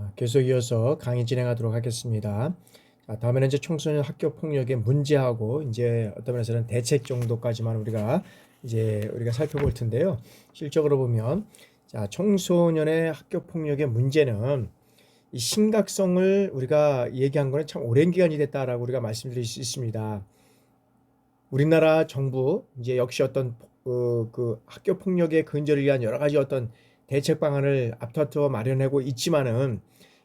어, 계속 이어서 강의 진행하도록 하겠습니다. 자, 다음에는 이제 청소년 학교 폭력의 문제하고 이제 어떤 면에서는 대책 정도까지만 우리가 이제 우리가 살펴볼 텐데요. 실적으로 보면 자, 청소년의 학교 폭력의 문제는 이 심각성을 우리가 얘기한 거는 참 오랜 기간이 됐다라고 우리가 말씀드릴 수 있습니다. 우리나라 정부 이제 역시 어떤 그, 그 학교 폭력의 근절을 위한 여러 가지 어떤 대책 방안을 앞다투어 마련하고 있지만은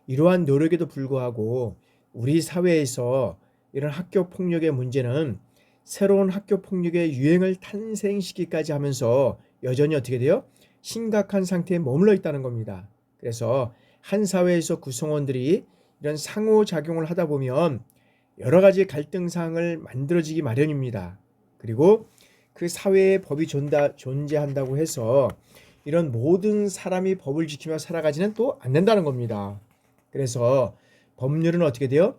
이러한 노력에도 불구하고 우리 사회에서 이런 학교 폭력의 문제는 새로운 학교 폭력의 유행을 탄생시키기까지 하면서 여전히 어떻게 돼요? 심각한 상태에 머물러 있다는 겁니다. 그래서 한 사회에서 구성원들이 이런 상호작용을 하다 보면 여러 가지 갈등상을 만들어지기 마련입니다. 그리고 그 사회에 법이 존재한다고 해서 이런 모든 사람이 법을 지키며 살아가지는 또 안 된다는 겁니다. 그래서 법률은 어떻게 돼요?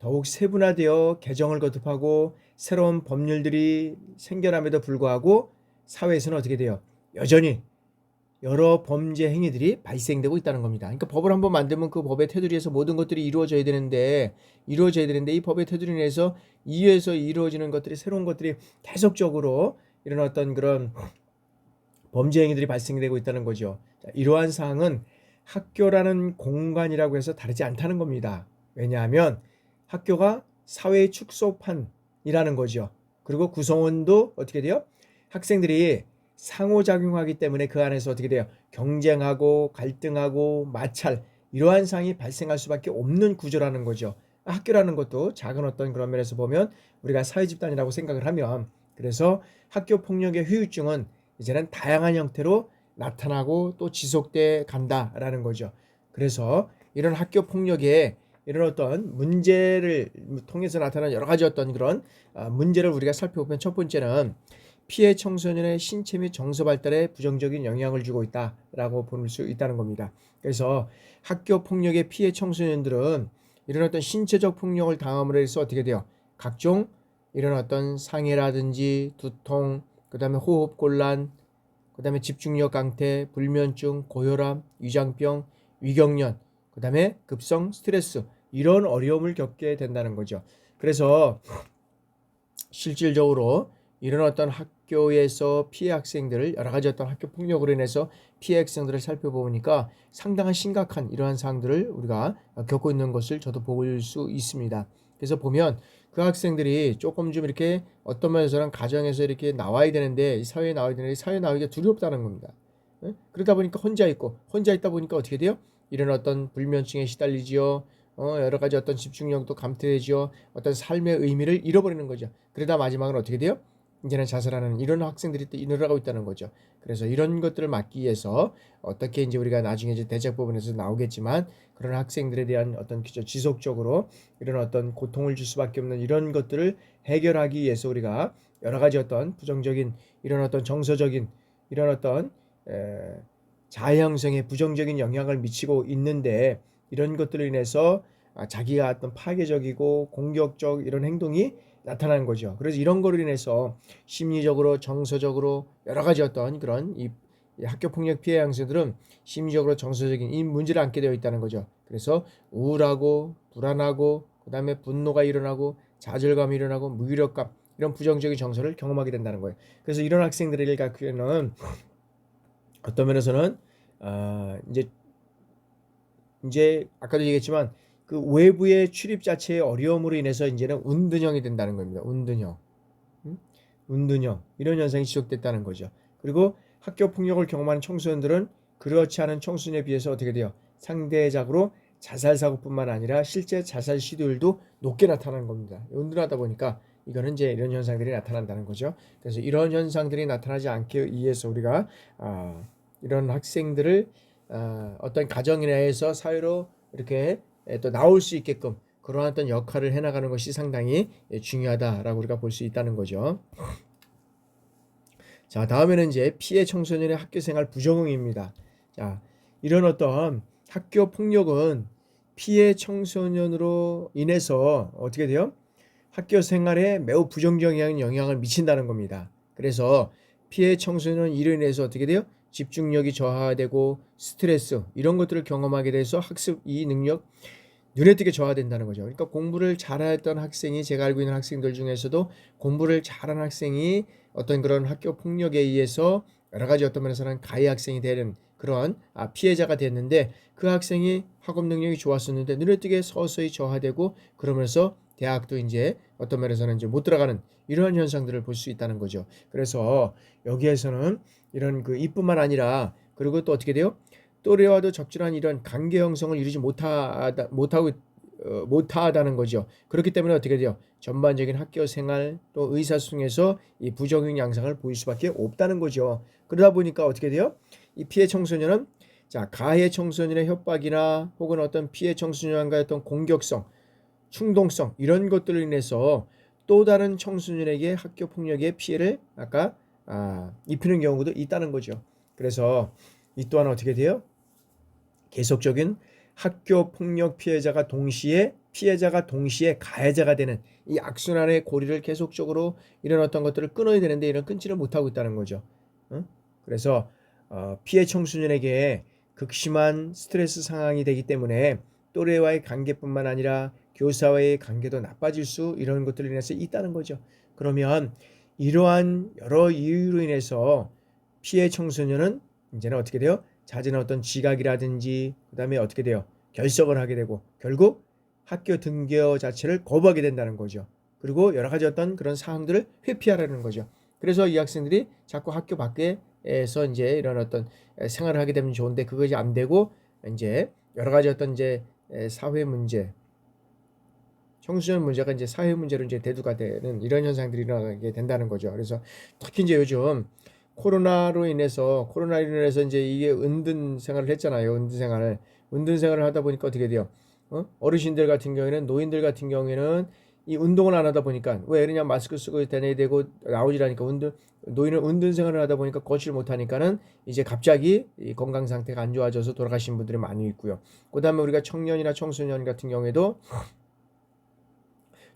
더욱 세분화되어 개정을 거듭하고 새로운 법률들이 생겨남에도 불구하고 사회에서는 어떻게 돼요? 여전히 여러 범죄 행위들이 발생되고 있다는 겁니다. 그러니까 법을 한번 만들면 그 법의 테두리에서 모든 것들이 이루어져야 되는데 이루어져야 되는데 이 법의 테두리 내에서 이에서 이루어지는 것들이 새로운 것들이 계속적으로 이런 어떤 그런 범죄 행위들이 발생되고 있다는 거죠. 자, 이러한 사항은 학교라는 공간이라고 해서 다르지 않다는 겁니다. 왜냐하면 학교가 사회의 축소판이라는 거죠. 그리고 구성원도 어떻게 돼요? 학생들이 상호작용하기 때문에 그 안에서 어떻게 돼요? 경쟁하고 갈등하고 마찰 이러한 상황이 발생할 수밖에 없는 구조라는 거죠. 학교라는 것도 작은 어떤 그런 면에서 보면 우리가 사회 집단이라고 생각을 하면 그래서 학교 폭력의 후유증은 이제는 다양한 형태로 나타나고 또 지속돼 간다라는 거죠. 그래서 이런 학교 폭력에 이런 어떤 문제를 통해서 나타나는 여러 가지 어떤 그런 아, 문제를 우리가 살펴보면 첫 번째는 피해 청소년의 신체 및 정서 발달에 부정적인 영향을 주고 있다라고 볼 수 있다는 겁니다. 그래서 학교 폭력의 피해 청소년들은 이런 어떤 신체적 폭력을 당함으로 해서 어떻게 돼요? 각종 이런 어떤 상해라든지 두통, 그 다음에 호흡 곤란, 그 다음에 집중력 강퇴, 불면증, 고혈압, 위장병, 위경련, 그 다음에 급성 스트레스 이런 어려움을 겪게 된다는 거죠. 그래서 실질적으로 이런 어떤 학교에서 피해 학생들을 여러 가지 어떤 학교 폭력으로 인해서 피해 학생들을 살펴보니까 상당한 심각한 이러한 사항들을 우리가 겪고 있는 것을 저도 볼수 있습니다. 그래서 보면 그 학생들이 조금 좀 이렇게 어떤 면에서는 가정에서 이렇게 나와야 되는데 사회에 나와야 되는데 사회에 나오기가 두렵다는 겁니다. 그러다 보니까 혼자 있고 혼자 있다 보니까 어떻게 돼요? 이런 어떤 불면증에 시달리지요. 어, 여러 가지 어떤 집중력도 감퇴되지요. 어떤 삶의 의미를 잃어버리는 거죠. 그러다 마지막은 어떻게 돼요? 이제는 자살하는 이런 학생들이 또 늘어나고 있다는 거죠. 그래서 이런 것들을 막기 위해서 어떻게 이제 우리가 나중에 이제 대책 부분에서 나오겠지만 그런 학생들에 대한 어떤 지속적으로 이런 어떤 고통을 줄 수밖에 없는 이런 것들을 해결하기 위해서 우리가 여러 가지 어떤 부정적인 이런 어떤 정서적인 이런 어떤 에, 자해 형성에 부정적인 영향을 미치고 있는데 이런 것들로 인해서 아, 자기가 어떤 파괴적이고 공격적 이런 행동이 나타나는 거죠. 그래서 이런 거로 인해서 심리적으로 정서적으로 여러 가지 어떤 그런 이 학교 폭력 피해 양생들은 심리적으로 정서적인 이 문제를 안게 되어 있다는 거죠. 그래서 우울하고 불안하고 그다음에 분노가 일어나고 좌절감이 일어나고 무기력감 이런 부정적인 정서를 경험하게 된다는 거예요. 그래서 이런 학생들에게 갖기에는 어떤 면에서는 아 이제 이제 아까도 얘기했지만 그 외부의 출입 자체의 어려움으로 인해서 이제는 운둔형이 된다는 겁니다. 운둔형. 음? 운둔형. 이런 현상이 지속됐다는 거죠. 그리고 학교 폭력을 경험하는 청소년들은 그렇지 않은 청소년에 비해서 어떻게 돼요? 상대적으로 자살 사고뿐만 아니라 실제 자살 시도율도 높게 나타나는 겁니다. 운둔하다 보니까 이거는 이제 이런 현상들이 나타난다는 거죠. 그래서 이런 현상들이 나타나지 않게 위해서 우리가 아, 이런 학생들을 아, 어떤 가정 내에서 사회로 이렇게 예, 또 나올 수 있게끔 그러한 어떤 역할을 해나가는 것이 상당히 예, 중요하다라고 우리가 볼 수 있다는 거죠. 자, 다음에는 이제 피해 청소년의 학교 생활 부적응입니다. 자, 이런 어떤 학교 폭력은 피해 청소년으로 인해서 어떻게 돼요? 학교 생활에 매우 부정적인 영향을 미친다는 겁니다. 그래서 피해 청소년 이로 인해서 어떻게 돼요? 집중력이 저하되고 스트레스 이런 것들을 경험하게 돼서 학습 이 능력 눈에 띄게 저하된다는 거죠. 그러니까 공부를 잘했던 학생이 제가 알고 있는 학생들 중에서도 공부를 잘한 학생이 어떤 그런 학교 폭력에 의해서 여러 가지 어떤 면에서는 가해 학생이 되는 그런 아, 피해자가 됐는데 그 학생이 학업 능력이 좋았었는데 눈에 띄게 서서히 저하되고 그러면서 대학도 이제 어떤 면에서는 이제 못 들어가는 이러한 현상들을 볼 수 있다는 거죠. 그래서 여기에서는 이런 그 이뿐만 아니라 그리고 또 어떻게 돼요? 또래와도 적절한 이런 관계 형성을 이루지 못하다 못하고 어, 못하다는 거죠. 그렇기 때문에 어떻게 돼요? 전반적인 학교 생활 또 의사소통에서 이 부적용 양상을 보일 수밖에 없다는 거죠. 그러다 보니까 어떻게 돼요? 이 피해 청소년은 자 가해 청소년의 협박이나 혹은 어떤 피해 청소년과의 어떤 공격성, 충동성 이런 것들로 인해서 또 다른 청소년에게 학교 폭력의 피해를 아까 아, 입히는 경우도 있다는 거죠. 그래서 이 또한 어떻게 돼요? 계속적인 학교 폭력 피해자가 동시에 피해자가 동시에 가해자가 되는 이 악순환의 고리를 계속적으로 이런 어떤 것들을 끊어야 되는데 이런 끊지를 못하고 있다는 거죠. 응? 그래서 어, 피해 청소년에게 극심한 스트레스 상황이 되기 때문에 또래와의 관계뿐만 아니라 교사와의 관계도 나빠질 수 이런 것들로 인해서 있다는 거죠. 그러면 이러한 여러 이유로 인해서 피해 청소년은 이제는 어떻게 돼요? 잦은 어떤 지각이라든지 그다음에 어떻게 돼요? 결석을 하게 되고 결국 학교 등교 자체를 거부하게 된다는 거죠. 그리고 여러 가지 어떤 그런 사항들을 회피하라는 거죠. 그래서 이 학생들이 자꾸 학교 밖에서 이제 이런 어떤 생활을 하게 되면 좋은데 그것이 안 되고 이제 여러 가지 어떤 이제 사회 문제, 청소년 문제가 이제 사회 문제로 이제 대두가 되는 이런 현상들이 일어나게 된다는 거죠. 그래서 특히 이제 요즘 코로나로 인해서 코로나로 인해서 이제 이게 은둔 생활을 했잖아요. 은둔 생활을 은둔 생활을 하다 보니까 어떻게 돼요? 어? 어르신들 같은 경우에는 노인들 같은 경우에는 이 운동을 안 하다 보니까 왜 그러냐 마스크 쓰고 다녀야 되고 나오지라니까 운동 노인은 운동 생활을 하다 보니까 걷지를 못 하니까는 이제 갑자기 이 건강 상태가 안 좋아져서 돌아가신 분들이 많이 있고요. 그다음에 우리가 청년이나 청소년 같은 경우에도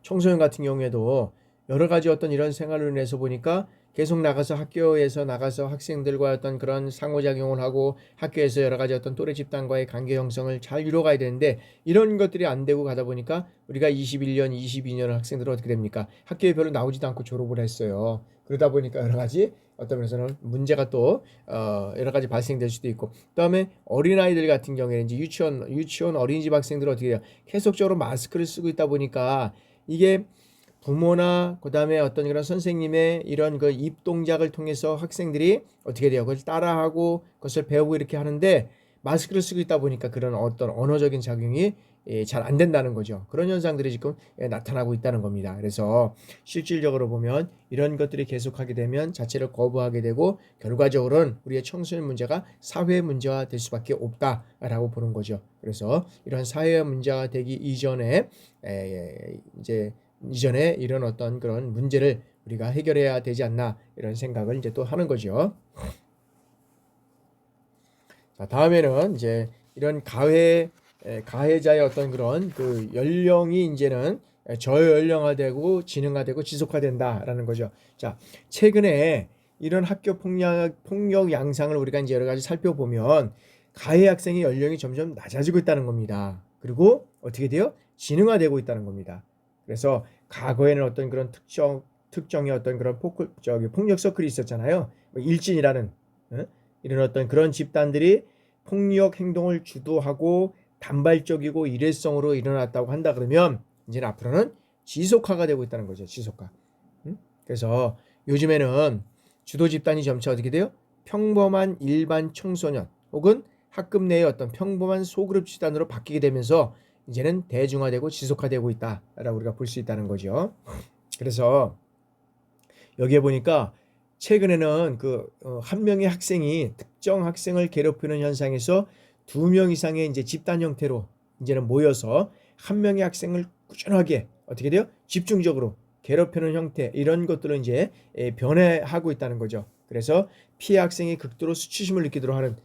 청소년 같은 경우에도 여러 가지 어떤 이런 생활로 인해서 보니까 계속 나가서 학교에서 나가서 학생들과 어떤 그런 상호작용을 하고 학교에서 여러 가지 어떤 또래 집단과의 관계 형성을 잘 이뤄가야 되는데 이런 것들이 안 되고 가다 보니까 우리가 21년, 22년 학생들은 어떻게 됩니까? 학교에 별로 나오지도 않고 졸업을 했어요. 그러다 보니까 여러 가지 어떤 면에서는 문제가 또 어, 여러 가지 발생될 수도 있고 그다음에 어린아이들 같은 경우에는 이제 유치원 유치원 어린이집 학생들은 어떻게 해요? 계속적으로 마스크를 쓰고 있다 보니까 이게 부모나 그다음에 어떤 그런 선생님의 이런 그 입 동작을 통해서 학생들이 어떻게 돼요? 그걸 따라하고 그것을 배우고 이렇게 하는데 마스크를 쓰고 있다 보니까 그런 어떤 언어적인 작용이 예, 잘 안 된다는 거죠. 그런 현상들이 지금 예, 나타나고 있다는 겁니다. 그래서 실질적으로 보면 이런 것들이 계속하게 되면 자체를 거부하게 되고 결과적으로는 우리의 청소년 문제가 사회 문제화 될 수밖에 없다라고 보는 거죠. 그래서 이런 사회 문제가 되기 이전에 에, 이제 이전에 이런 어떤 그런 문제를 우리가 해결해야 되지 않나 이런 생각을 이제 또 하는 거죠. 자, 다음에는 이제 이런 가해 가해자의 어떤 그런 그 연령이 이제는 저연령화되고 지능화되고 지속화된다라는 거죠. 자, 최근에 이런 학교 폭력 폭력 양상을 우리가 이제 여러 가지 살펴보면 가해 학생의 연령이 점점 낮아지고 있다는 겁니다. 그리고 어떻게 돼요? 지능화되고 있다는 겁니다. 그래서 과거에는 어떤 그런 특정 특정의 어떤 그런 포크 저기 폭력 서클이 있었잖아요. 뭐 일진이라는 어? 이런 어떤 그런 집단들이 폭력 행동을 주도하고 단발적이고 일회성으로 일어났다고 한다 그러면 이제 앞으로는 지속화가 되고 있다는 거죠. 지속화. 응? 그래서 요즘에는 주도 집단이 점차 어떻게 돼요? 평범한 일반 청소년 혹은 학급 내의 어떤 평범한 소그룹 집단으로 바뀌게 되면서 이제는 대중화되고 지속화되고 있다라고 우리가 볼 수 있다는 거죠. 그래서 여기에 보니까 최근에는 그 한 명의 학생이 특정 학생을 괴롭히는 현상에서 두 명 이상의 이제 집단 형태로 이제는 모여서 한 명의 학생을 꾸준하게 어떻게 돼요? 집중적으로 괴롭히는 형태 이런 것들은 이제 변해하고 있다는 거죠. 그래서 피해 학생이 극도로 수치심을 느끼도록 하는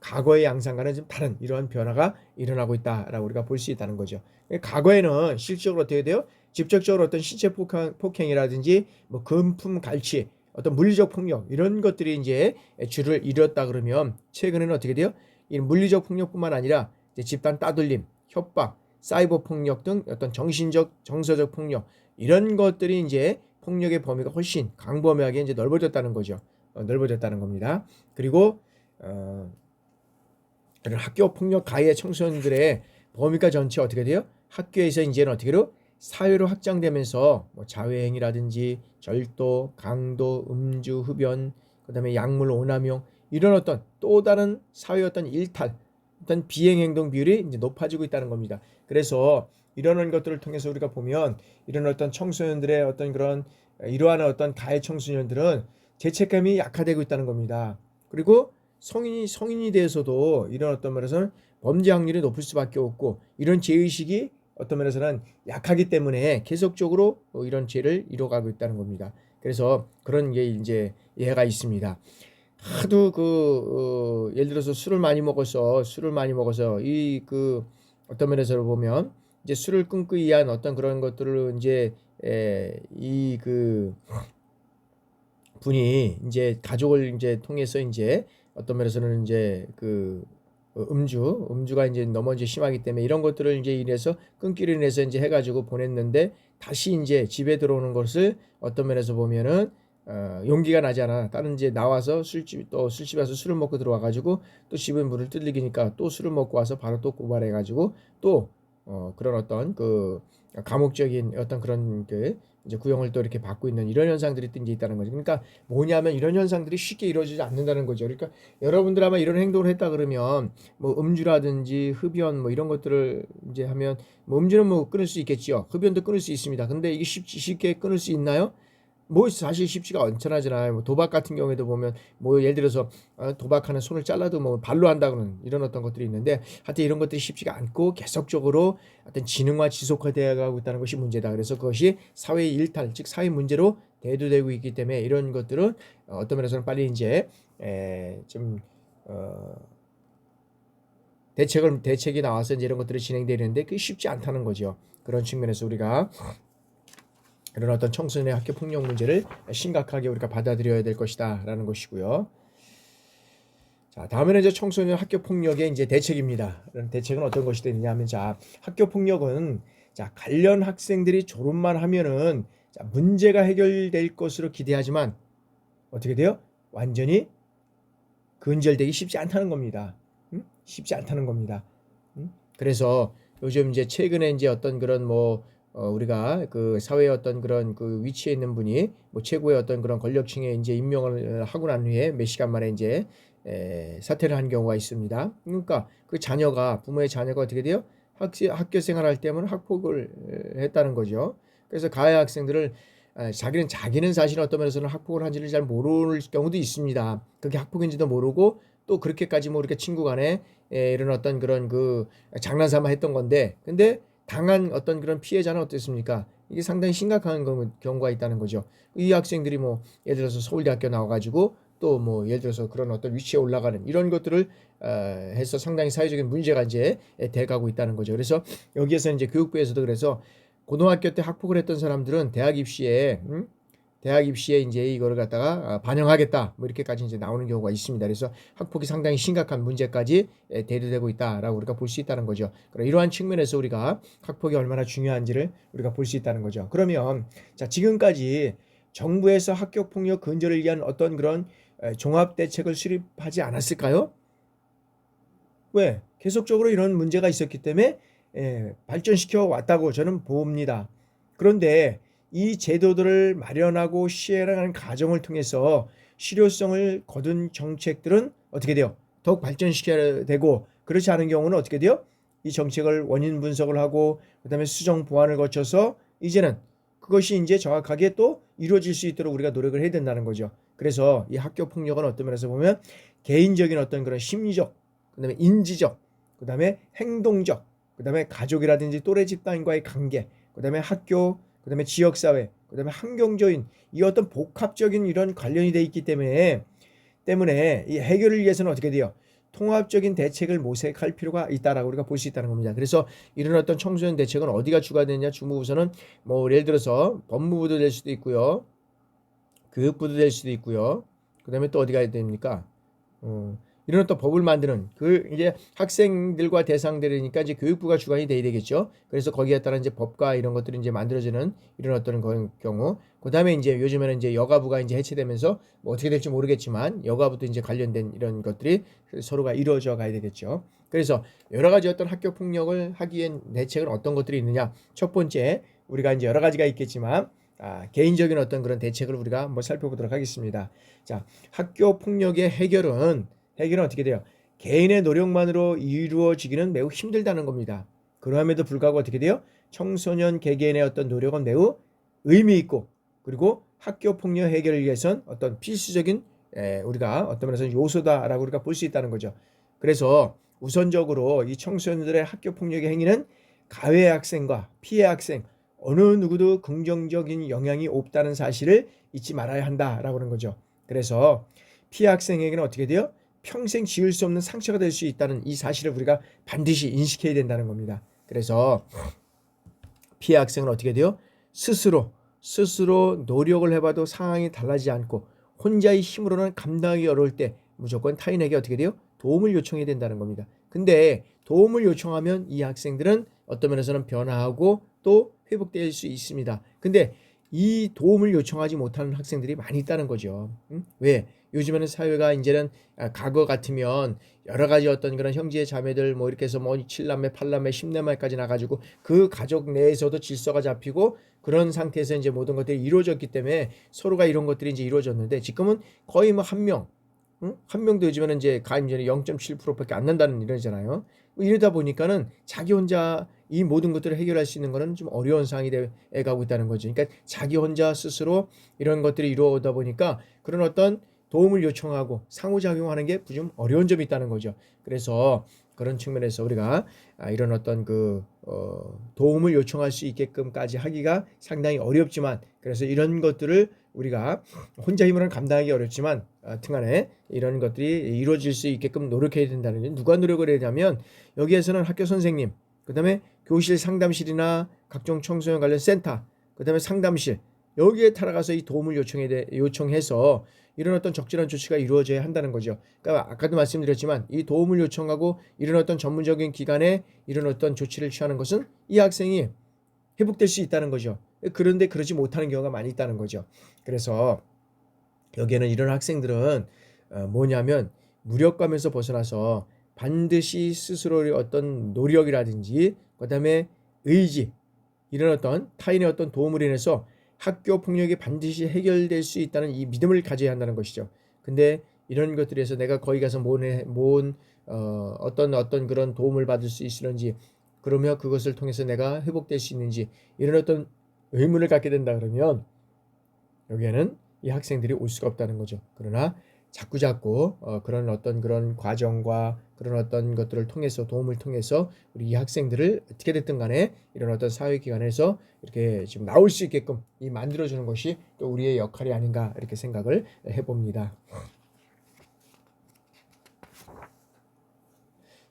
과거의 양상과는 좀 다른 이러한 변화가 일어나고 있다라고 우리가 볼 수 있다는 거죠. 과거에는 실질적으로 어떻게 돼요? 직접적으로 어떤 신체 폭행, 폭행이라든지 뭐 금품 갈취 어떤 물리적 폭력 이런 것들이 이제 주를 이뤘다 그러면 최근에는 어떻게 돼요? 이 물리적 폭력뿐만 아니라 집단 따돌림, 협박, 사이버 폭력 등 어떤 정신적, 정서적 폭력 이런 것들이 이제 폭력의 범위가 훨씬 강범위하게 이제 넓어졌다는 거죠. 어, 넓어졌다는 겁니다. 그리고 어, 이런 학교 폭력 가해 청소년들의 범위가 전체 어떻게 돼요? 학교에서 이제는 어떻게 돼요? 사회로 확장되면서 뭐 자회행위라든지 절도, 강도, 음주, 흡연, 그다음에 약물 오남용 이런 어떤 또 다른 사회 어떤 일탈, 어떤 비행 행동 비율이 이제 높아지고 있다는 겁니다. 그래서 이런 것들을 통해서 우리가 보면 이런 어떤 청소년들의 어떤 그런 이러한 어떤 가해 청소년들은 죄책감이 약화되고 있다는 겁니다. 그리고 성인이 성인이 돼서도 이런 어떤 면에서는 범죄 확률이 높을 수밖에 없고 이런 죄의식이 어떤 면에서는 약하기 때문에 계속적으로 이런 죄를 이뤄가고 있다는 겁니다. 그래서 그런 게 이제 예가 있습니다. 하도 그 어, 예를 들어서 술을 많이 먹어서 술을 많이 먹어서 이 그 어떤 면에서 보면 이제 술을 끊기 위한 어떤 그런 것들을 이제 이 그 분이 이제 가족을 이제 통해서 이제 어떤 면에서는 이제 그 음주, 음주가 이제 너무 이제 심하기 때문에 이런 것들을 이제 이래서 끊기로 인해서 이제 해가지고 보냈는데 다시 이제 집에 들어오는 것을 어떤 면에서 보면은 어, 용기가 나지 않아. 다른 이제 나와서 술집 또 술집 에서 술을 먹고 들어와 가지고 또 집에 물을 뜯기니까 또 술을 먹고 와서 바로 또 고발해 가지고 또 어, 그런 어떤 그 감옥적인 어떤 그런 그 이제 구형을 또 이렇게 받고 있는 이런 현상들이 또 이제 있다는 거죠. 그러니까 뭐냐면 이런 현상들이 쉽게 이루어지지 않는다는 거죠. 그러니까 여러분들 아마 이런 행동을 했다 그러면 뭐 음주라든지 흡연 뭐 이런 것들을 이제 하면 뭐 음주는 뭐 끊을 수 있겠지요. 흡연도 끊을 수 있습니다. 근데 이게 쉽, 쉽게 끊을 수 있나요? 뭐 사실 쉽지가 않잖아요. 뭐 도박 같은 경우에도 보면 뭐 예를 들어서 어, 도박하는 손을 잘라도 뭐 발로 한다고는 이런 어떤 것들이 있는데 하여튼 이런 것들이 쉽지가 않고 계속적으로 어떤 지능화 지속화되어 가고 있다는 것이 문제다. 그래서 그것이 사회의 일탈 즉 사회 문제로 대두되고 있기 때문에 이런 것들은 어떤 면에서는 빨리 이제 좀 어, 대책을 대책이 나와서 이제 이런 것들이 진행되는데 그게 쉽지 않다는 거죠. 그런 측면에서 우리가 이런 어떤 청소년의 학교 폭력 문제를 심각하게 우리가 받아들여야 될 것이다라는 것이고요. 자, 다음에는 이제 청소년 학교 폭력의 이제 대책입니다. 그런 대책은 어떤 것이 되느냐 하면 자, 학교 폭력은 자, 관련 학생들이 졸업만 하면은 자, 문제가 해결될 것으로 기대하지만 어떻게 돼요? 완전히 근절되기 쉽지 않다는 겁니다. 음? 쉽지 않다는 겁니다. 음? 그래서 요즘 이제 최근에 이제 어떤 그런 뭐 어, 우리가 그 사회의 어떤 그런 그 위치에 있는 분이 뭐 최고의 어떤 그런 권력층에 이제 임명을 하고 난 후에 몇 시간 만에 이제 에, 사퇴를 한 경우가 있습니다. 그러니까 그 자녀가 부모의 자녀가 어떻게 돼요? 학교, 학교 생활할 때면 학폭을 했다는 거죠. 그래서 가해 학생들을 에, 자기는 자기는 사실 어떤 면에서는 학폭을 한지를 잘 모를 경우도 있습니다. 그게 학폭인지도 모르고 또 그렇게까지 뭐 이렇게 친구 간에 에, 이런 어떤 그런 그 장난삼아 했던 건데 근데 당한 어떤 그런 피해자는 어떻습니까? 이게 상당히 심각한 경우가 있다는 거죠. 이 학생들이 뭐 예를 들어서 서울대학교 나와가지고 또 뭐 예를 들어서 그런 어떤 위치에 올라가는 이런 것들을 어, 해서 상당히 사회적인 문제가 이제 돼가고 있다는 거죠. 그래서 여기에서 이제 교육부에서도 그래서 고등학교 때 학폭을 했던 사람들은 대학 입시에 음? 대학 입시에 이제 이거를 갖다가 아, 반영하겠다 뭐 이렇게까지 이제 나오는 경우가 있습니다. 그래서 학폭이 상당히 심각한 문제까지 대두되고 있다라고 우리가 볼 수 있다는 거죠. 그럼 이러한 측면에서 우리가 학폭이 얼마나 중요한지를 우리가 볼 수 있다는 거죠. 그러면 자 지금까지 정부에서 학교 폭력 근절을 위한 어떤 그런 종합 대책을 수립하지 않았을까요? 왜? 계속적으로 이런 문제가 있었기 때문에 예, 발전시켜 왔다고 저는 봅니다. 그런데 이 제도들을 마련하고 시행하는 과정을 통해서 실효성을 거둔 정책들은 어떻게 돼요? 더욱 발전시켜야 되고 그렇지 않은 경우는 어떻게 돼요? 이 정책을 원인 분석을 하고 그다음에 수정 보완을 거쳐서 이제는 그것이 이제 정확하게 또 이루어질 수 있도록 우리가 노력을 해야 된다는 거죠. 그래서 이 학교 폭력은 어떤 면에서 보면 개인적인 어떤 그런 심리적, 그다음에 인지적, 그다음에 행동적, 그다음에 가족이라든지 또래 집단과의 관계, 그다음에 학교 그다음에 지역 사회, 그다음에 환경적인 이 어떤 복합적인 이런 관련이 돼 있기 때문에 때문에 이 해결을 위해서는 어떻게 돼요? 통합적인 대책을 모색할 필요가 있다라고 우리가 볼 수 있다는 겁니다. 그래서 이런 어떤 청소년 대책은 어디가 주가 되느냐? 주무부서는 뭐 예를 들어서 법무부도 될 수도 있고요. 교육부도 될 수도 있고요. 그다음에 또 어디 가야 됩니까? 어, 이런 어떤 법을 만드는 그 이제 학생들과 대상들이니까 이제 교육부가 주관이 돼야 되겠죠. 그래서 거기에 따라 이제 법과 이런 것들이 이제 만들어지는 이런 어떤 거- 경우. 그다음에 이제 요즘에는 이제 여가부가 이제 해체되면서 뭐 어떻게 될지 모르겠지만 여가부도 이제 관련된 이런 것들이 서로가 이루어져 가야 되겠죠. 그래서 여러 가지 어떤 학교 폭력을 하기엔 대책은 어떤 것들이 있느냐? 첫 번째 우리가 이제 여러 가지가 있겠지만 아, 개인적인 어떤 그런 대책을 우리가 한번 살펴보도록 하겠습니다. 자, 학교 폭력의 해결은 해결은 어떻게 돼요? 개인의 노력만으로 이루어지기는 매우 힘들다는 겁니다. 그럼에도 불구하고 어떻게 돼요? 청소년 개개인의 어떤 노력은 매우 의미 있고 그리고 학교 폭력 해결을 위해선 어떤 필수적인 에, 우리가 어떤 면에서 요소다라고 우리가 볼 수 있다는 거죠. 그래서 우선적으로 이 청소년들의 학교 폭력의 행위는 가해 학생과 피해 학생 어느 누구도 긍정적인 영향이 없다는 사실을 잊지 말아야 한다라고 하는 거죠. 그래서 피해 학생에게는 어떻게 돼요? 평생 지울 수 없는 상처가 될 수 있다는 이 사실을 우리가 반드시 인식해야 된다는 겁니다. 그래서 피해 학생은 어떻게 돼요? 스스로 스스로 노력을 해봐도 상황이 달라지지 않고 혼자의 힘으로는 감당하기 어려울 때 무조건 타인에게 어떻게 돼요? 도움을 요청해야 된다는 겁니다. 근데 도움을 요청하면 이 학생들은 어떤 면에서는 변화하고 또 회복될 수 있습니다. 근데 이 도움을 요청하지 못하는 학생들이 많이 있다는 거죠. 응? 왜? 요즘에는 사회가 이제는 아, 과거 같으면 여러 가지 어떤 그런 형제 자매들 뭐 이렇게 해서 뭐 7남매, 8남매, 10남매까지 나가지고 그 가족 내에서도 질서가 잡히고 그런 상태에서 이제 모든 것들이 이루어졌기 때문에 서로가 이런 것들이 이제 이루어졌는데 지금은 거의 뭐 한 명, 응? 한 명도 요즘에는 이제 가임전이 0.7%밖에 안 난다는 이러잖아요. 이러다 보니까는 자기 혼자 이 모든 것들을 해결할 수 있는 거는 좀 어려운 상황이 돼 가고 있다는 거죠. 그러니까 자기 혼자 스스로 이런 것들이 이루어오다 보니까 그런 어떤 도움을 요청하고 상호작용하는 게 좀 어려운 점이 있다는 거죠. 그래서 그런 측면에서 우리가 아, 이런 어떤 그 어, 도움을 요청할 수 있게끔까지 하기가 상당히 어렵지만 그래서 이런 것들을 우리가 혼자 힘으로는 감당하기 어렵지만 아, 등간에 이런 것들이 이루어질 수 있게끔 노력해야 된다는 게 누가 노력을 해야 되냐면 여기에서는 학교 선생님 그다음에 교실 상담실이나 각종 청소년 관련 센터 그다음에 상담실 여기에 따라가서 이 도움을 요청해 돼- 요청해서 이런 어떤 적절한 조치가 이루어져야 한다는 거죠. 그러니까 아까도 말씀드렸지만 이 도움을 요청하고 이런 어떤 전문적인 기관에 이런 어떤 조치를 취하는 것은 이 학생이 회복될 수 있다는 거죠. 그런데 그러지 못하는 경우가 많이 있다는 거죠. 그래서 여기에는 이런 학생들은 어, 뭐냐면 무력감에서 벗어나서 반드시 스스로의 어떤 노력이라든지 그다음에 의지 이런 어떤 타인의 어떤 도움을 인해서 학교 폭력이 반드시 해결될 수 있다는 이 믿음을 가져야 한다는 것이죠. 근데 이런 것들에서 내가 거기 가서 뭔, 뭔 어, 어떤 어떤 그런 도움을 받을 수 있을는지 그러면 그것을 통해서 내가 회복될 수 있는지 이런 어떤 의문을 갖게 된다 그러면 여기에는 이 학생들이 올 수가 없다는 거죠. 그러나 자꾸 자꾸 어, 그런 어떤 그런 과정과 그런 어떤 것들을 통해서 도움을 통해서 우리 이 학생들을 어떻게 됐든 간에 이런 어떤 사회기관에서 이렇게 지금 나올 수 있게끔 이 만들어주는 것이 또 우리의 역할이 아닌가 이렇게 생각을 해봅니다.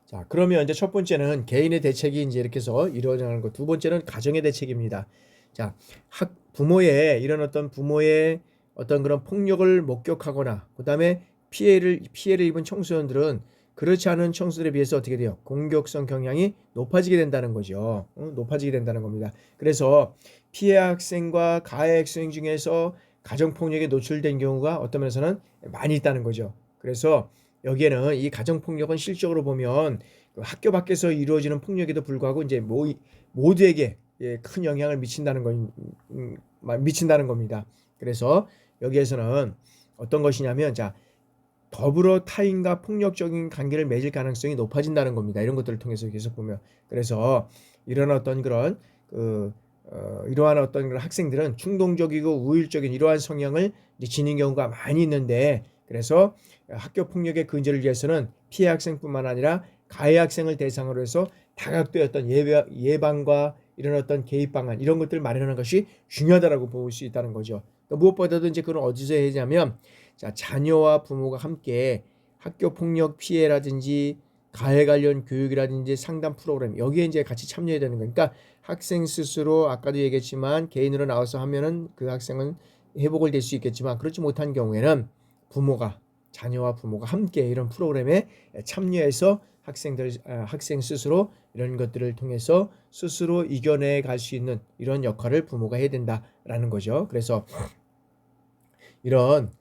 자, 그러면 이제 첫 번째는 개인의 대책이 이제 이렇게 해서 이루어지는 것. 두 번째는 가정의 대책입니다. 자, 학 부모의 이런 어떤 부모의 어떤 그런 폭력을 목격하거나 그다음에 피해를 피해를 입은 청소년들은 그렇지 않은 청소들에 비해서 어떻게 돼요? 공격성 경향이 높아지게 된다는 거죠. 어, 높아지게 된다는 겁니다. 그래서 피해 학생과 가해 학생 중에서 가정 폭력에 노출된 경우가 어떤 면에서는 많이 있다는 거죠. 그래서 여기에는 이 가정 폭력은 실적으로 보면 그 학교 밖에서 이루어지는 폭력에도 불구하고 이제 모, 모두에게 예, 큰 영향을 미친다는 건 음, 미친다는 겁니다. 그래서 여기에서는 어떤 것이냐면 자 더불어 타인과 폭력적인 관계를 맺을 가능성이 높아진다는 겁니다. 이런 것들을 통해서 계속 보면 그래서 이런 어떤 그런 그 어, 이러한 어떤 그런 학생들은 충동적이고 우율적인 이러한 성향을 지닌 경우가 많이 있는데 그래서 학교 폭력의 근절을 위해서는 피해 학생뿐만 아니라 가해 학생을 대상으로 해서 다각도의 예배, 예방과 이런 어떤 개입 방안 이런 것들을 마련하는 것이 중요하다라고 볼 수 있다는 거죠. 그러니까 무엇보다도 이제 그런 어디서 해야 되냐면 자 자녀와 부모가 함께 학교 폭력 피해라든지 가해 관련 교육이라든지 상담 프로그램 여기에 이제 같이 참여해야 되는 거니까 학생 스스로 아까도 얘기했지만 개인으로 나와서 하면은 그 학생은 회복을 될 수 있겠지만 그렇지 못한 경우에는 부모가 자녀와 부모가 함께 이런 프로그램에 참여해서 학생들 아, 학생 스스로 이런 것들을 통해서 스스로 이겨내 갈 수 있는 이런 역할을 부모가 해야 된다라는 거죠. 그래서 이런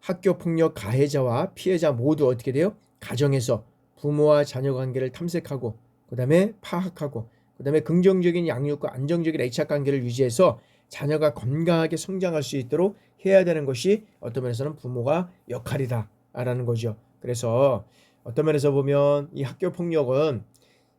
학교 폭력 가해자와 피해자 모두 어떻게 돼요? 가정에서 부모와 자녀 관계를 탐색하고 그다음에 파악하고 그다음에 긍정적인 양육과 안정적인 애착 관계를 유지해서 자녀가 건강하게 성장할 수 있도록 해야 되는 것이 어떤 면에서는 부모가 역할이다라는 거죠. 그래서 어떤 면에서 보면 이 학교 폭력은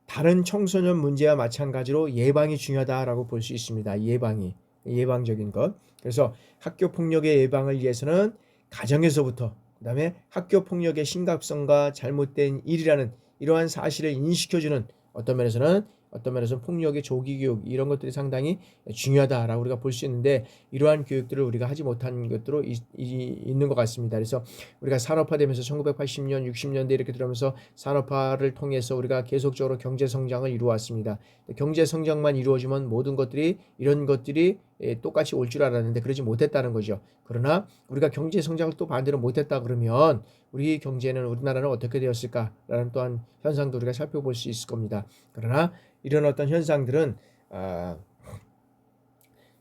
다른 청소년 문제와 마찬가지로 예방이 중요하다라고 볼 수 있습니다. 예방이 예방적인 것. 그래서 학교 폭력의 예방을 위해서는 가정에서부터 그다음에 학교 폭력의 심각성과 잘못된 일이라는 이러한 사실을 인식해주는 어떤 면에서는 어떤 면에서는 폭력의 조기 교육 이런 것들이 상당히 중요하다라고 우리가 볼 수 있는데 이러한 교육들을 우리가 하지 못한 것들로 이, 이, 있는 것 같습니다. 그래서 우리가 산업화되면서 1980년, 60년대 이렇게 들어오면서 산업화를 통해서 우리가 계속적으로 경제 성장을 이루어왔습니다. 경제 성장만 이루어지면 모든 것들이 이런 것들이 예, 똑같이 올 줄 알았는데 그러지 못했다는 거죠. 그러나 우리가 경제 성장을 또 반대로 못했다 그러면 우리 경제는 우리나라는 어떻게 되었을까라는 또한 현상도 우리가 살펴볼 수 있을 겁니다. 그러나 이런 어떤 현상들은 아,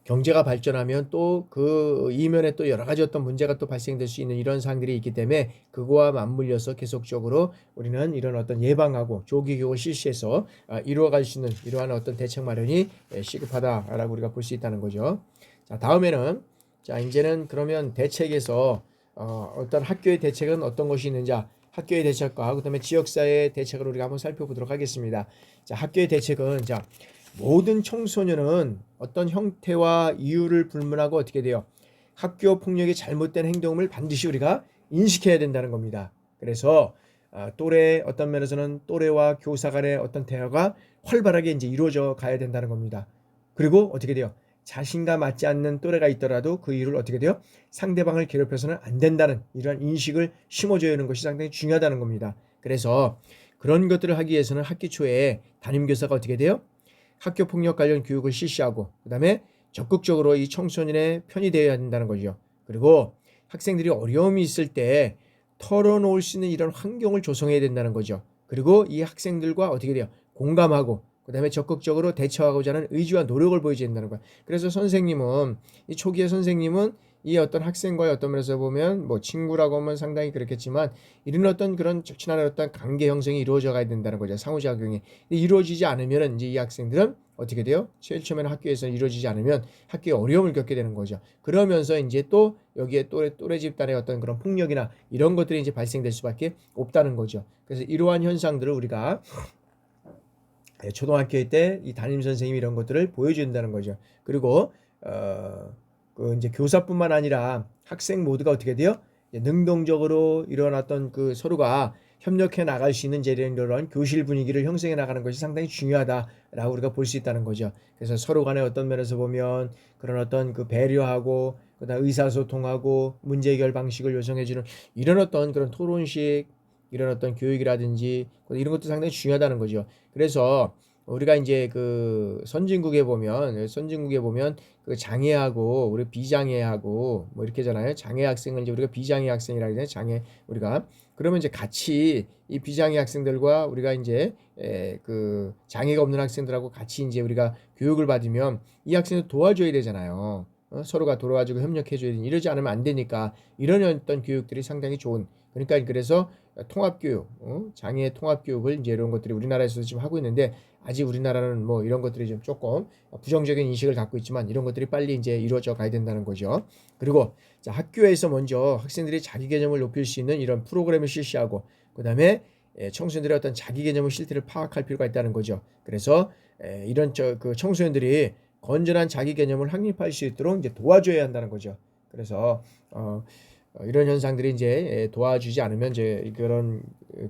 경제가 발전하면 또 그 이면에 또 여러 가지 어떤 문제가 또 발생될 수 있는 이런 사항들이 있기 때문에 그거와 맞물려서 계속적으로 우리는 이런 어떤 예방하고 조기 교육을 실시해서 아, 이루어갈 수 있는 이러한 어떤 대책 마련이 예, 시급하다라고 우리가 볼 수 있다는 거죠. 자 다음에는 자 이제는 그러면 대책에서 어, 어떤 학교의 대책은 어떤 것이 있는지 학교의 대책과 그다음에 지역사회의 대책을 우리가 한번 살펴보도록 하겠습니다. 자, 학교의 대책은 자 모든 청소년은 어떤 형태와 이유를 불문하고 어떻게 돼요? 학교 폭력이 잘못된 행동을 반드시 우리가 인식해야 된다는 겁니다. 그래서 아, 또래 어떤 면에서는 또래와 교사 간의 어떤 대화가 활발하게 이제 이루어져 가야 된다는 겁니다. 그리고 어떻게 돼요? 자신과 맞지 않는 또래가 있더라도 그 이유를 어떻게 돼요? 상대방을 괴롭혀서는 안 된다는 이러한 인식을 심어줘야 하는 것이 상당히 중요하다는 겁니다. 그래서 그런 것들을 하기 위해서는 학기 초에 담임교사가 어떻게 돼요? 학교 폭력 관련 교육을 실시하고 그다음에 적극적으로 이 청소년의 편이 되어야 된다는 거죠. 그리고 학생들이 어려움이 있을 때 털어놓을 수 있는 이런 환경을 조성해야 된다는 거죠. 그리고 이 학생들과 어떻게 돼요? 공감하고 그 다음에 적극적으로 대처하고자 하는 의지와 노력을 보여줘야 된다는 거야. 그래서 선생님은, 이 초기의 선생님은 이 어떤 학생과의 어떤 면에서 보면 뭐 친구라고 하면 상당히 그렇겠지만 이런 어떤 그런 절친한 어떤 관계 형성이 이루어져 가야 된다는 거죠. 상호작용이. 이루어지지 않으면 이제 이 학생들은 어떻게 돼요? 제일 처음에는 학교에서 이루어지지 않으면 학교에 어려움을 겪게 되는 거죠. 그러면서 이제 또 여기에 또래, 또래 집단의 어떤 그런 폭력이나 이런 것들이 이제 발생될 수밖에 없다는 거죠. 그래서 이러한 현상들을 우리가 예, 초등학교 때 이 담임 선생님 이런 것들을 보여준다는 거죠. 그리고 어, 그 이제 교사뿐만 아니라 학생 모두가 어떻게 돼요? 능동적으로 일어났던 그 서로가 협력해 나갈 수 있는 이런 교실 분위기를 형성해 나가는 것이 상당히 중요하다라고 우리가 볼 수 있다는 거죠. 그래서 서로 간에 어떤 면에서 보면 그런 어떤 그 배려하고 그다음 의사소통하고 문제 해결 방식을 요청해 주는 이런 어떤 그런 토론식 이런 어떤 교육이라든지 이런 것도 상당히 중요하다는 거죠. 그래서 우리가 이제 그 선진국에 보면 선진국에 보면 그 장애하고 우리 비장애하고 뭐 이렇게잖아요. 장애 학생을 이제 우리가 비장애 학생이라 그러잖아요. 장애 우리가 그러면 이제 같이 이 비장애 학생들과 우리가 이제 에, 그 장애가 없는 학생들하고 같이 이제 우리가 교육을 받으면 이 학생을 도와줘야 되잖아요. 어? 서로가 돌아가지고 협력해줘야 되니 이러지 않으면 안 되니까 이런 어떤 교육들이 상당히 좋은 그러니까 그래서 통합교육, 어? 장애 통합교육을 이제 이런 것들이 우리나라에서 지금 하고 있는데 아직 우리나라는 뭐 이런 것들이 좀 조금 부정적인 인식을 갖고 있지만 이런 것들이 빨리 이제 이루어져 가야 된다는 거죠. 그리고 자, 학교에서 먼저 학생들이 자기 개념을 높일 수 있는 이런 프로그램을 실시하고 그다음에 예, 청소년들의 어떤 자기 개념의 실태를 파악할 필요가 있다는 거죠. 그래서 에, 이런 저 그 청소년들이 건전한 자기 개념을 확립할 수 있도록 이제 도와줘야 한다는 거죠. 그래서 어 어, 이런 현상들이 이제 예, 도와주지 않으면 이제 그런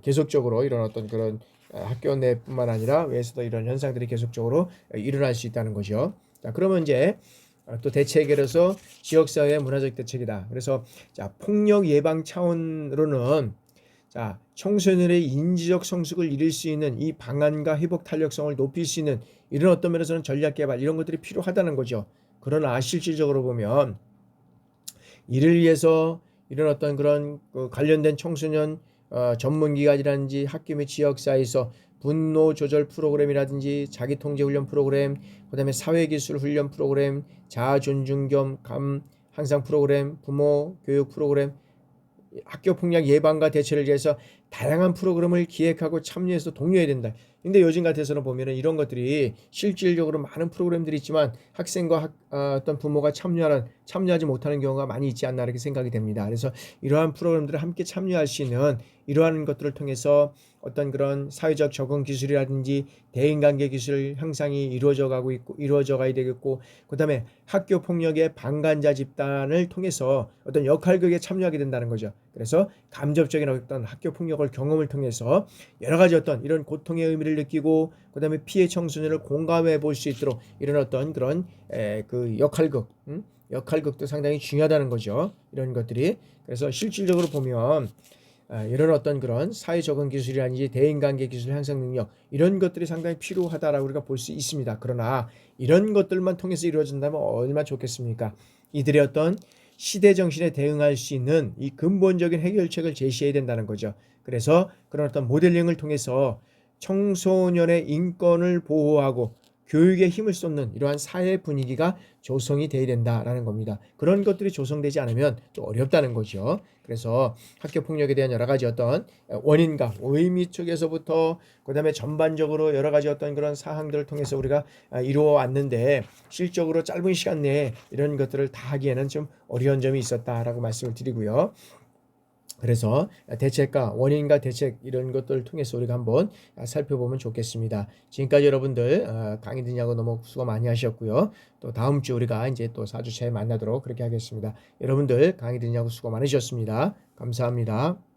계속적으로 어떤 그런 어, 학교 내뿐만 아니라 외에서도 이런 현상들이 계속적으로 일어날 수 있다는 거죠. 자, 그러면 이제 어, 또 대책으로서 지역사회 문화적 대책이다. 그래서 자, 폭력 예방 차원으로는 자, 청소년의 인지적 성숙을 이룰 수 있는 이 방안과 회복 탄력성을 높일 수 있는 이런 어떤 면에서는 전략 개발 이런 것들이 필요하다는 거죠. 그러나 실질적으로 보면 이를 위해서 이런 어떤 그런 그 관련된 청소년 어, 전문기관이라든지 학교 및 지역사회에서 분노 조절 프로그램이라든지 자기 통제 훈련 프로그램, 그다음에 사회 기술 훈련 프로그램, 자아 존중 겸감 향상 프로그램, 부모 교육 프로그램, 학교 폭력 예방과 대처를 위해서 다양한 프로그램을 기획하고 참여해서 독려해야 된다. 근데 요즘 같아서는 보면은 이런 것들이 실질적으로 많은 프로그램들이 있지만 학생과 학, 어, 어떤 부모가 참여하는 참여하지 못하는 경우가 많이 있지 않나 이렇게 생각이 됩니다. 그래서 이러한 프로그램들을 함께 참여할 수 있는 이러한 것들을 통해서 어떤 그런 사회적 적응 기술이라든지 대인관계 기술 향상이 이루어져 가고 있고 이루어져 가야 되겠고 그다음에 학교 폭력의 방관자 집단을 통해서 어떤 역할극에 참여하게 된다는 거죠. 그래서 감접적인 어떤 학교 폭력을 경험을 통해서 여러 가지 어떤 이런 고통의 의미를 느끼고 그다음에 피해 청소년을 공감해 볼 수 있도록 이런 어떤 그런 에, 그 역할극 음? 역할극도 상당히 중요하다는 거죠. 이런 것들이 그래서 실질적으로 보면 아, 이런 어떤 그런 사회 적응 기술이라든지 대인관계 기술 향상 능력 이런 것들이 상당히 필요하다라고 우리가 볼 수 있습니다. 그러나 이런 것들만 통해서 이루어진다면 얼마나 좋겠습니까? 이들의 어떤 시대 정신에 대응할 수 있는 이 근본적인 해결책을 제시해야 된다는 거죠. 그래서 그런 어떤 모델링을 통해서 청소년의 인권을 보호하고 교육에 힘을 쏟는 이러한 사회 분위기가 조성이 돼야 된다라는 겁니다. 그런 것들이 조성되지 않으면 또 어렵다는 거죠. 그래서 학교 폭력에 대한 여러 가지 어떤 원인과 의미 쪽에서부터 그다음에 전반적으로 여러 가지 어떤 그런 사항들을 통해서 우리가 이루어 왔는데 실적으로 짧은 시간 내에 이런 것들을 다 하기에는 좀 어려운 점이 있었다라고 말씀을 드리고요. 그래서 대책과 원인과 대책 이런 것들을 통해서 우리가 한번 살펴보면 좋겠습니다. 지금까지 여러분들 어, 강의 듣냐고 너무 수고 많이 하셨고요. 또 다음 주 우리가 이제 또 4주차에 만나도록 그렇게 하겠습니다. 여러분들 강의 듣냐고 수고 많으셨습니다. 감사합니다.